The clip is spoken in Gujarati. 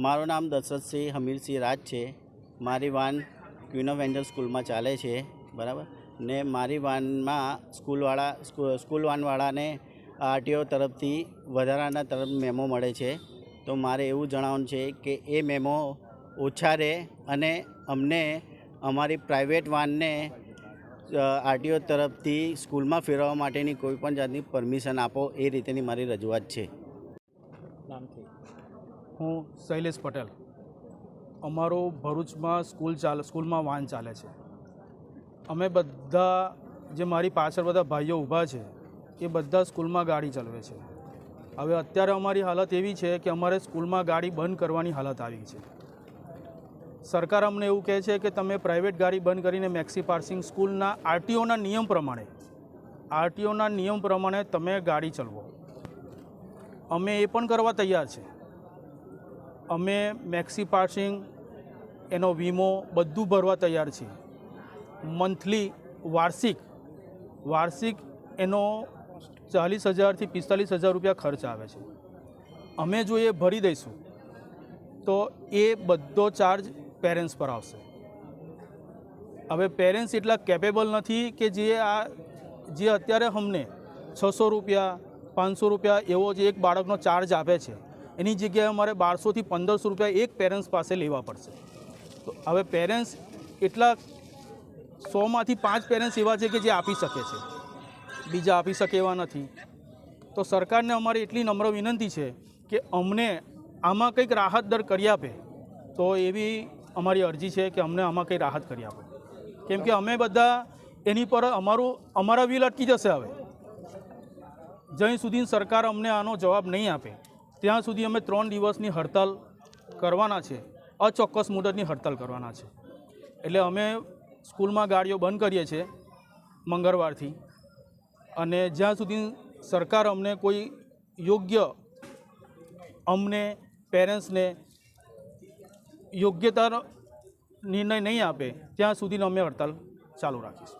મારું નામ દશરથસિંહ હમીરસિંહ રાજ છે. મારી વાન ક્વીન ઓફ સ્કૂલમાં ચાલે છે, બરાબર? ને મારી વાનમાં સ્કૂલવાળા, સ્કૂ- સ્કૂલ વાનવાળાને આરટીઓ તરફથી વધારાના તરફ મેમો મળે છે. તો મારે એવું જણાવવાનું છે કે એ મેમો ઓછા રહે અને અમને અમારી પ્રાઇવેટ વાનને આરટીઓ તરફથી સ્કૂલમાં ફેરવવા માટેની કોઈપણ જાતની પરમિશન આપો એ રીતેની મારી રજૂઆત છે. નામથી હું શૈલેષ પટેલ. અમારો ભરૂચમાં સ્કૂલ ચાલે, સ્કૂલમાં વાન ચાલે છે. અમે બધા, જે મારી પાછળ બધા ભાઈઓ ઊભા છે, એ બધા સ્કૂલમાં ગાડી ચલાવે છે. હવે અત્યારે અમારી હાલત એવી છે કે અમારે સ્કૂલમાં ગાડી બંધ કરવાની હાલત આવી છે. સરકાર અમને એવું કહે છે કે તમે પ્રાઇવેટ ગાડી બંધ કરીને મેક્સી પાર્સિંગ સ્કૂલના આરટીઓના નિયમ પ્રમાણે, આરટીઓના નિયમ પ્રમાણે તમે ગાડી ચલાવો. અમે એ પણ કરવા તૈયાર છે. અમે મેક્સી પાસિંગ એનો વીમો બધું ભરવા તૈયાર છીએ. મંથલી વાર્ષિક વાર્ષિક એનો ચાલીસ હજારથી પિસ્તાલીસ હજાર રૂપિયા ખર્ચ આવે છે. અમે જો એ ભરી દઈશું, તો એ બધો ચાર્જ પેરેન્ટ્સ પર આવશે. હવે પેરેન્ટ્સ એટલા કેપેબલ નથી કે જે આ, જે અત્યારે અમને છસો રૂપિયા, પાંચસો રૂપિયા એવો જે એક બાળકનો ચાર્જ આપે છે એની જગ્યાએ અમારે બારસોથી પંદરસો રૂપિયા એક પેરેન્ટ્સ પાસે લેવા પડશે. તો હવે પેરેન્ટ્સ એટલા સોમાંથી પાંચ પેરેન્ટ્સ એવા છે કે જે આપી શકે છે. બીજા આપી શકે એવા નથી. તો સરકારને અમારી એટલી નમ્ર વિનંતી છે કે અમને આમાં કંઈક રાહત દર કરી આપે, તો એવી અમારી અરજી છે કે અમને આમાં કંઈ રાહત કરી આપે. કેમ કે અમે બધા એની પર અમારું, અમારા વ્હીલ અટકી જશે હવે. જ્યાં સુધી સરકાર અમને આનો જવાબ નહીં આપે. ત્યાં સુધી અમે ત્રણ દિવસની હડતાલ કરવાના છે. અચોક્કસ મુદતની હડતાલ કરવાના છે. એટલે અમે સ્કૂલમાં ગાડીઓ બંધ કરીએ છીએ મંગળવારથી. અને જ્યાં સુધી સરકાર અમને કોઈ યોગ્ય અમને પેરેન્ટ્સને યોગ્યતા નિર્ણય નહીં આપે, ત્યાં સુધીનો અમે હડતાલ ચાલુ રાખીશું.